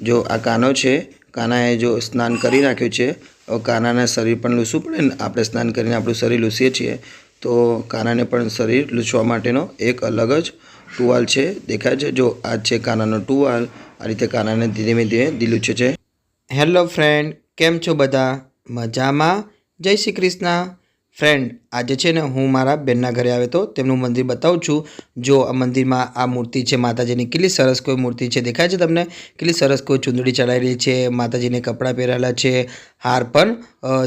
જો આ કાનો છે, કાનાએ જો સ્નાન કરી નાખ્યું છે કાનાના શરીર પણ લૂસવું પડે ને? આપણે સ્નાન કરીને આપણું શરીર લૂસીએ છીએ, તો કાનાને પણ શરીર લૂછવા માટેનો એક અલગ જ ટુવાલ છે. દેખાય છે? જો આ છે કાનાનો ટુવાલ, આ રીતે કાનાને ધીમે ધીમે દિલુચે છે. હેલો ફ્રેન્ડ, કેમ છો બધા? મજામાં? જય શ્રી કૃષ્ણ. ફ્રેન્ડ, આજે છે ને હું મારા બેનના ઘરે આવ્યો તો તેમનું મંદિર બતાવું છું. જો આ મંદિરમાં આ મૂર્તિ છે, માતાજીની, કેટલી સરસ કોઈ મૂર્તિ છે, દેખાય છે તમને? કેટલી સરસ કોઈ ચૂંદડી ચડાવેલી છે, માતાજીને કપડાં પહેરેલા છે, હાર પણ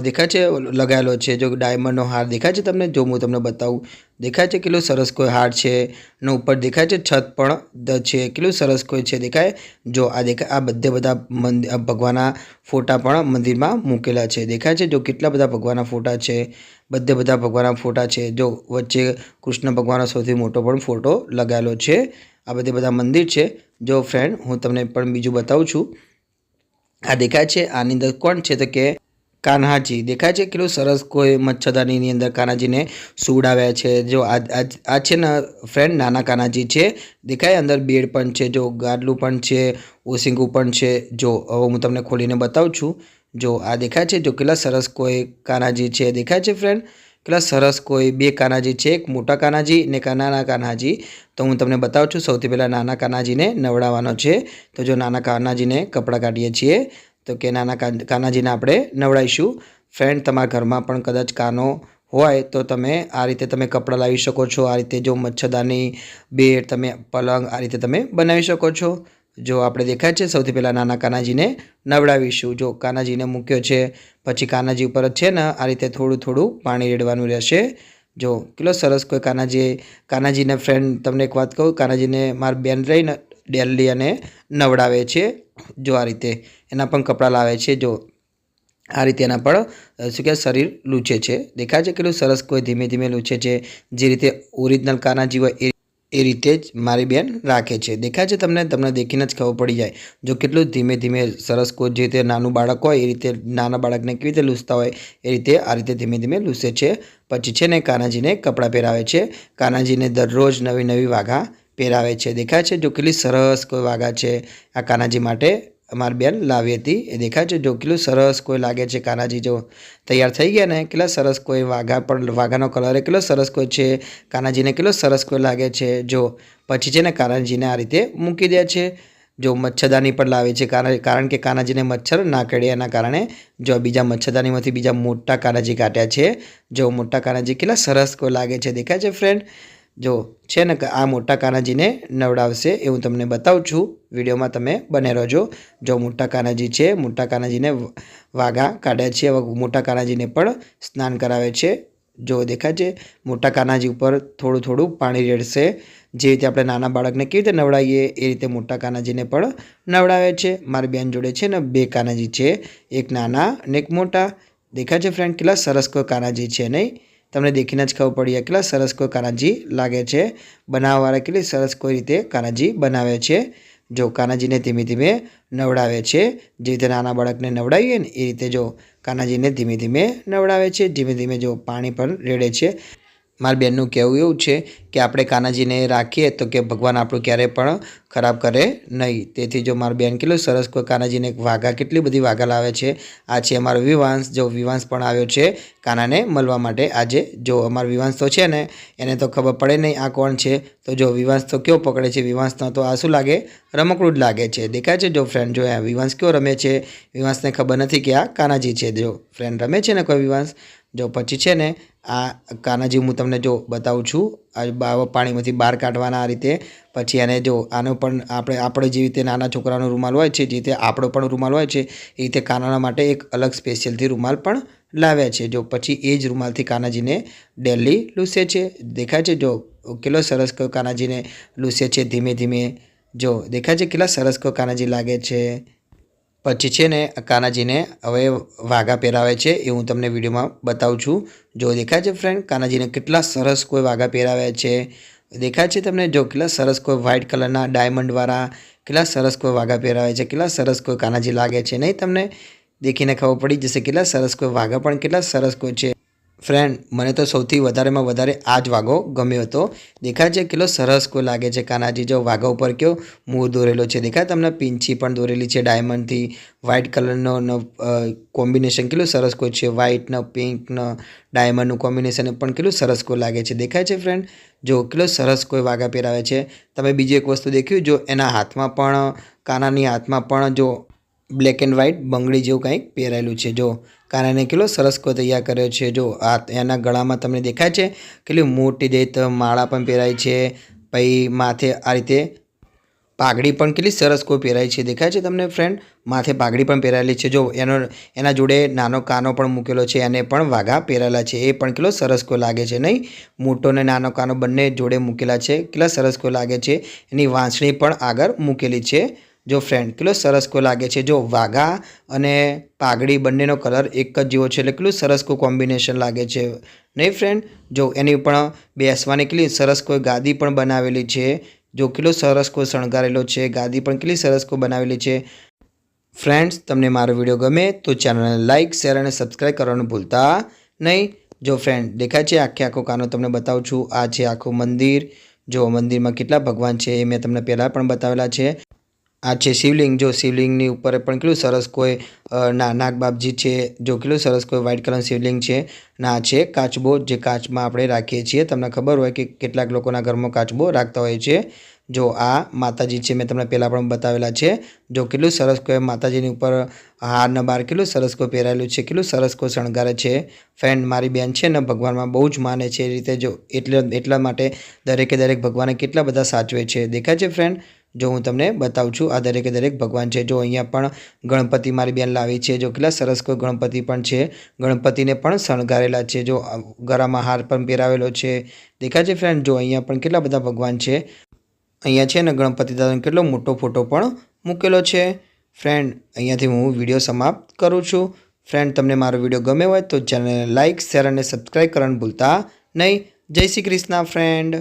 દેખાય છે લગાવેલો છે, જો ડાયમંડનો હાર દેખાય છે તમને? જો હું તમને બતાવું. દેખાય છે કેટલું સરસ કોઈ હાર છે ને ઉપર દેખાય છે છત પણ દ છે. કેટલું સરસ કોઈ છે દેખાય? જો આ દેખાય, આ બધે બધા મંદિર ભગવાનના ફોટા પણ મંદિરમાં મૂકેલા છે. દેખાય છે જો કેટલા બધા ભગવાનના ફોટા છે, બધે બધા ભગવાનના ફોટા છે. જો વચ્ચે કૃષ્ણ ભગવાનનો સૌથી મોટો પણ ફોટો લગાવેલો છે. આ બધે બધા મંદિર છે. જો ફ્રેન્ડ હું તમને પણ બીજું બતાવું છું. આ દેખાય છે, આની અંદર કોણ છે તો કે કાન્હાજી. દેખાય છે કેટલું સરસ કોઈ મચ્છરદાનીની અંદર કાનાજીને સુવડાવ્યા છે. જો આ છે ને ફ્રેન્ડ નાના કાનાજી છે. દેખાય અંદર બેડ પણ છે, જો ગાડલું પણ છે ઓસિંગું પણ છે. જો, હવે હું તમને ખોલીને બતાવું છું. જો, આ દેખાય છે, જો કેટલા સરસ કોઈ કાનાજી છે. દેખાય છે ફ્રેન્ડ કેટલા સરસ કોઈ બે કાનાજી છે, એક મોટા કાનાજી ને નાના કાનાજી તો હું તમને બતાવું છું, સૌથી પહેલાં નાના કાનાજીને નવડાવવાનો છે. તો જો નાના કાનાજીને કપડાં કાઢીએ છીએ. તો કે નાના કાન- કાનાજીને આપણે નવડાવીશું ફ્રેન્ડ તમારા ઘરમાં પણ કદાચ કાનો હોય તો તમે આ રીતે તમે કપડાં લાવી શકો છો. આ રીતે જો મચ્છરદાની બેડ તમે પલંગ આ રીતે તમે બનાવી શકો છો. જો આપણે દેખાય છે, સૌથી પહેલાં નાના કાનાજીને નવડાવીશું. જો કાનાજીને મૂક્યો છે, પછી કાનાજી ઉપર જ છે ને, આ રીતે થોડું થોડું પાણી રેડવાનું રહેશે. જો કેટલો સરસ કોઈ કાનાજી કાનાજીને ફ્રેન્ડ તમને એક વાત કહું, કાનાજીને મારી બેન રહીને ડેલી અને નવડાવે છે. જો આ રીતે એના પણ કપડાં લાવે છે, જો આ રીતે એના પણ શું કહેવાય, શરીર લૂછે છે. દેખાય છે કેટલું સરસ કોઈ ધીમે ધીમે લૂછે છે, જે રીતે ઓરિજિનલ કાનાજી હોય એ એ રીતે જ મારી બેન રાખે છે. દેખાય છે તમને તમને દેખીને જ ખબર પડી જાય, જો કેટલું ધીમે ધીમે સરસ કોઈ જે રીતે નાનું બાળક હોય, એ રીતે નાના બાળકને કેવી રીતે લૂસતા હોય, એ રીતે આ રીતે ધીમે ધીમે લૂછે છે. પછી છે ને કાનાજીને કપડાં પહેરાવે છે. કાનાજીને દરરોજ નવી નવી વાઘા પહેરાવે છે, દેખાય છે? જો કેટલી સરસ કોઈ વાઘા છે આ કાનાજી માટે અમારી બેન લાવી હતી. એ દેખાય છે? જો કેટલું સરસ કોઈ લાગે છે કાનાજી? જો તૈયાર થઈ ગયા ને, કેટલા સરસ કોઈ વાઘા પણ વાઘાનો કલર કેટલો સરસ કોઈ છે? કાનાજીને કેટલો સરસ કોઈ લાગે છે? જો પછી છે ને કાનાજીને આ રીતે મૂકી દે છે. જો મચ્છરદાની પણ લાવે છે, કારણ કારણ કે કાનાજીને મચ્છર ના કરડે એના કારણે જો બીજા મચ્છરદાનીમાંથી બીજા મોટા કાનાજી કાઢ્યા છે, જો મોટા કાનાજી કેટલા સરસ કોઈ લાગે છે, દેખાય છે ફ્રેન્ડ જો છે ને આ મોટા કાનાજીને નવડાવશે એ હું તમને બતાવું છું. વિડીયોમાં તમે બને રહેજો. જો મોટા કાનાજી છે, મોટા કાનાજીને વાઘા કાઢ્યા છે મોટા કાનાજીને પણ સ્નાન કરાવે છે. જો દેખાય છે, મોટા કાનાજી ઉપર થોડું થોડું પાણી રેડશે. જે રીતે આપણે નાના બાળકને કેવી રીતે નવડાવીએ, એ રીતે મોટા કાનાજીને પણ નવડાવે છે. મારી બેન જોડે છે ને બે કાનાજી છે. એક નાના અને એક મોટા. દેખાય છે ફ્રેન્ડ કેટલા સરસ કોઈ કાનાજી છે નહીં? તમને દેખીને જ ખબર પડી કેટલા સરસ કોઈ કાનાજી લાગે છે. બનાવવાવાળા કેટલી સરસ કોઈ રીતે કાનાજી બનાવે છે. જો કાનાજીને ધીમે ધીમે નવડાવે છે, જે રીતે નાના બાળકને નવડાવીએ ને એ રીતે જો કાનાજીને ધીમે ધીમે નવડાવે છે, ધીમે ધીમે જો પાણી પણ રેડે છે. મારી બેનનું કહેવું એવું છે કે આપણે કાનાજીને રાખીએ તો કે ભગવાન આપણું ક્યારેય પણ ખરાબ કરે નહીં. તેથી જો મારી બેન કેટલું સરસ કોઈ કાનાજીને વાઘા કેટલી બધી વાઘા લાવે છે. આ છે અમારો વિવાંશ. જો વિવાંશ પણ આવ્યો છે કાનાને મળવા માટે આજે જો અમારો વિવાંશ તો છે ને, એને તો ખબર પડે નહીં આ કોણ છે. તો જો વિવાંશ તો કયો પકડે છે? વિવાંશનો તો આ શું લાગે? રમકડું જ લાગે છે. દેખાય છે જો ફ્રેન્ડ જો વિવાંશ કયો રમે છે? વિવાંશને ખબર નથી કે આ કાનાજી છે. જો ફ્રેન્ડ રમે છે ને કોઈ વિવાંશ? જો પછી છે ને આ કાનાજી હું તમને જો બતાવું છું, આ પાણીમાંથી બહાર કાઢવાના આ રીતે. પછી એને જો આનો પણ આપણે આપણે જે રીતે નાના છોકરાનો રૂમાલ હોય છે, જે રીતે આપણો પણ રૂમાલ હોય છે, એ રીતે કાનાના માટે એક અલગ સ્પેશિયલથી રૂમાલ પણ લાવ્યા છે. જો પછી એ જ રૂમાલથી કાનાજીને ડેલી લૂસે છે. દેખાય છે જો કેટલો સરસ કાનાજીને લૂસે છે. ધીમે ધીમે જો દેખાય છે કેટલા સરસ કાનાજી લાગે છે. પછી છે ને કાનાજીને હવે વાઘા પહેરાવે છે એ હું તમને વિડીયોમાં બતાવું છું. જો દેખાય છે ફ્રેન્ડ કાનાજીને કેટલા સરસ કોઈ વાઘા પહેરાવ્યા છે. દેખાય છે તમને? જો કેટલા સરસ કોઈ વ્હાઇટ કલરના ડાયમંડવાળા કેટલા સરસ કોઈ વાઘા પહેરાવે છે, કેટલા સરસ કોઈ કાનાજી લાગે છે, નહીં તમને? દેખીને ખબર પડી જશે કેટલા સરસ કોઈ વાઘા પણ કેટલા સરસ કોઈ છે. ફ્રેન્ડ મને તો સૌથી વધારેમાં વધારે આ જ વાઘો ગમ્યો હતો. દેખાય છે કેટલો સરસ કોઈ લાગે છે. કાનાજી જો વાઘા ઉપર કયો મોર દોરેલો છે. દેખાય તમને પીંછી પણ દોરેલી છે. ડાયમંડથી વ્હાઇટ કલરનો કોમ્બિનેશન કેટલું સરસ કોઈ છે. વ્હાઇટનો પિંકનો ડાયમંડનું કોમ્બિનેશન પણ કેટલું સરસ કોઈ લાગે છે. દેખાય છે ફ્રેન્ડ જો કેટલો સરસ કોઈ વાઘા પહેરાવે છે. તમે બીજી એક વસ્તુ દેખ્યું, જો એના હાથમાં પણ, કાનાની હાથમાં પણ જો બ્લેક એન્ડ વ્હાઇટ બંગડી જેવું કંઈક પહેરાયેલું છે. જો કાનાને કેટલો સરસ કો તૈયાર કર્યો છે. જો આ એના ગળામાં તમને દેખાય છે, કેટલી મોટી દેત માળા પણ પહેરાય છે. પછી માથે આ રીતે પાઘડી પણ કેટલી સરસ કોઈ પહેરાય છે. દેખાય છે તમને ફ્રેન્ડ માથે પાઘડી પણ પહેરાયેલી છે. જો એનો, એના જોડે નાનો કાનો પણ મૂકેલો છે, એને પણ વાઘા પહેરેલા છે. એ પણ કેટલો સરસ કોઈ લાગે છે નહીં? મોટો ને નાનો કાનો બંને જોડે મૂકેલા છે. કેટલા સરસ કોઈ લાગે છે. એની વાંસણી પણ આગળ મૂકેલી છે. જો ફ્રેન્ડ કેટલો સરસ કો લાગે છે, જો વાઘા અને પાઘડી બંનેનો કલર એક જ જેવો છે, એટલે કેટલું સરસ કોઈ કોમ્બિનેશન લાગે છે. નહીં ફ્રેન્ડ જો એની પણ બેસવાની કેટલી સરસ કોઈ ગાદી પણ બનાવેલી છે, જો કેટલો સરસ કોઈ શણગારેલો છે, ગાદી પણ કેટલી સરસ કોઈ બનાવેલી છે. ફ્રેન્ડ્સ તમને મારો વીડિયો ગમે તો ચેનલને લાઇક શેર અને સબસ્ક્રાઈબ કરવાનું ભૂલતા નહીં. જો ફ્રેન્ડ દેખાય છે આખે આખો કાનો, તમને બતાવું છું, આ છે આખું મંદિર. જો મંદિરમાં કેટલા ભગવાન છે એ મેં તમને પહેલાં પણ બતાવેલા છે. આ છે શિવલિંગ. જો શિવલિંગની ઉપર પણ કેટલું સરસ કોઈ ના નાગબાપજી છે, જો કેટલું સરસ કોઈ વ્હાઇટ કલરનું શિવલિંગ છે, ના છે કાચબો જે કાચમાં આપણે રાખીએ છીએ. તમને ખબર હોય કે કેટલાક લોકોના ઘરમાં કાચબો રાખતા હોય છે. જો આ માતાજી છે, મેં તમને પહેલાં પણ બતાવેલા છે. જો કેટલું સરસ કોઈ માતાજીની ઉપર હારના બાર કેટલું સરસ કોઈ પહેરાયેલું છે, કેટલું સરસ કોઈ શણગારે છે. ફ્રેન્ડ મારી બેન છે ને, ભગવાનમાં બહુ જ માને છે. એ રીતે જો એટલે, એટલા માટે દરેકે દરેક ભગવાને કેટલા બધા સાચવે છે. દેખાય છે ફ્રેન્ડ જો હું તમને બતાવું છું, આ દરેકે દરેક ભગવાન છે. જો અહીંયા પણ ગણપતિ મારી બેન લાવી છે, જો કેટલા સરસ કોઈ ગણપતિ પણ છે. ગણપતિને પણ શણગારેલા છે. જો ગરામાં હાર પણ પહેરાવેલો છે. દેખાય ફ્રેન્ડ જો અહીંયા પણ કેટલા બધા ભગવાન છે. અહીંયા છે ને ગણપતિ દાદાનો કેટલો મોટો ફોટો પણ મૂકેલો છે. ફ્રેન્ડ અહીંયાથી હું વીડિયો સમાપ્ત કરું છું. ફ્રેન્ડ તમને મારો વીડિયો ગમે હોય તો ચેનલને લાઇક શેર અને સબસ્ક્રાઈબ કરવાનું ભૂલતા નહીં. જય શ્રી કૃષ્ણ ફ્રેન્ડ